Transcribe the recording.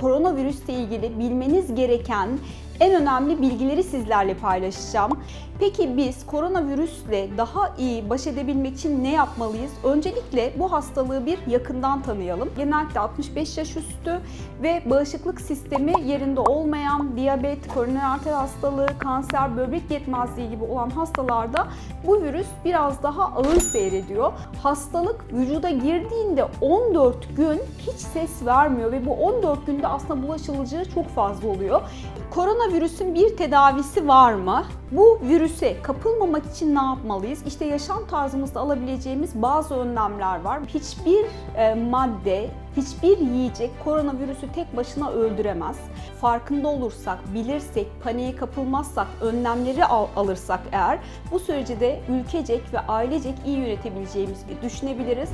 koronavirüsle ilgili bilmeniz gereken en önemli bilgileri sizlerle paylaşacağım. Peki biz koronavirüsle daha iyi baş edebilmek için ne yapmalıyız? Öncelikle bu hastalığı bir yakından tanıyalım. Genellikle 65 yaş üstü ve bağışıklık sistemi yerinde olmayan diyabet, koroner arter hastalığı, kanser, böbrek yetmezliği gibi olan hastalarda bu virüs biraz daha ağır seyrediyor. Hastalık vücuda girdiğinde 14 gün hiç ses vermiyor ve bu 14 günde aslında bulaşılıcı çok fazla oluyor. Koronavirüsün bir tedavisi var mı? Bu virüse kapılmamak için ne yapmalıyız? İşte yaşam tarzımızda alabileceğimiz bazı önlemler var. Hiçbir e, madde, hiçbir yiyecek koronavirüsü tek başına öldüremez. Farkında olursak, bilirsek, paniğe kapılmazsak, önlemleri al- alırsak eğer bu süreci de ülkecek ve ailecek iyi yönetebileceğimizi düşünebiliriz.